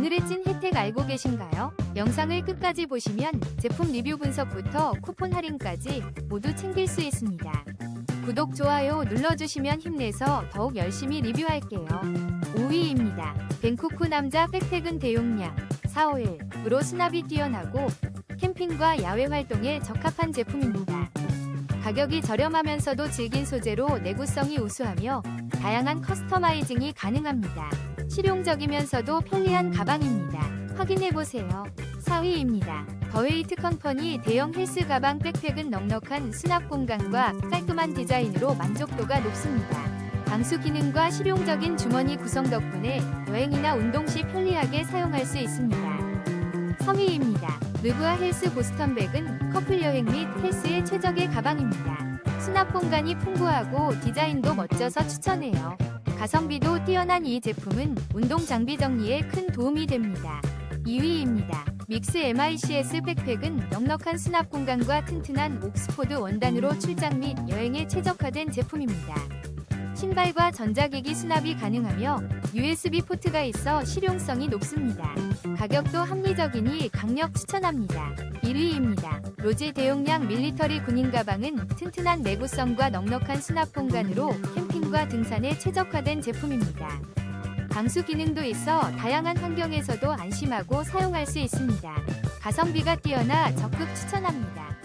오늘의 찐 혜택 알고 계신가요? 영상을 끝까지 보시면 제품 리뷰 분석부터 쿠폰 할인까지 모두 챙길 수 있습니다. 구독, 좋아요 눌러주시면 힘내서 더욱 열심히 리뷰할게요. 5위입니다. 벤쿠쿠 남자 백팩은 대용량 4호일으로 수납이 뛰어나고 캠핑과 야외 활동에 적합한 제품입니다. 가격이 저렴하면서도 질긴 소재로 내구성이 우수하며 다양한 커스터마이징이 가능합니다. 실용적이면서도 편리한 가방입니다. 확인해보세요. 4위입니다. 더웨이트 컴퍼니 대형 헬스 가방 백팩은 넉넉한 수납 공간과 깔끔한 디자인으로 만족도가 높습니다. 방수 기능과 실용적인 주머니 구성 덕분에 여행이나 운동 시 편리하게 사용할 수 있습니다. 3위입니다. 르브아 헬스 보스턴 백은 커플 여행 및 헬스에 최적의 가방입니다. 수납 공간이 풍부하고 디자인도 멋져서 추천해요. 가성비도 뛰어난 이 제품은 운동 장비 정리에 큰 도움이 됩니다. 2위입니다. 믹스 MICS 백팩은 넉넉한 수납 공간과 튼튼한 옥스포드 원단으로 출장 및 여행에 최적화된 제품입니다. 신발과 전자기기 수납이 가능하며 USB 포트가 있어 실용성이 높습니다. 가격도 합리적이니 강력 추천합니다. 1위입니다. 로제 대용량 밀리터리 군인 가방은 튼튼한 내구성과 넉넉한 수납 공간으로 캠핑과 등산에 최적화된 제품입니다. 방수 기능도 있어 다양한 환경에서도 안심하고 사용할 수 있습니다. 가성비가 뛰어나 적극 추천합니다.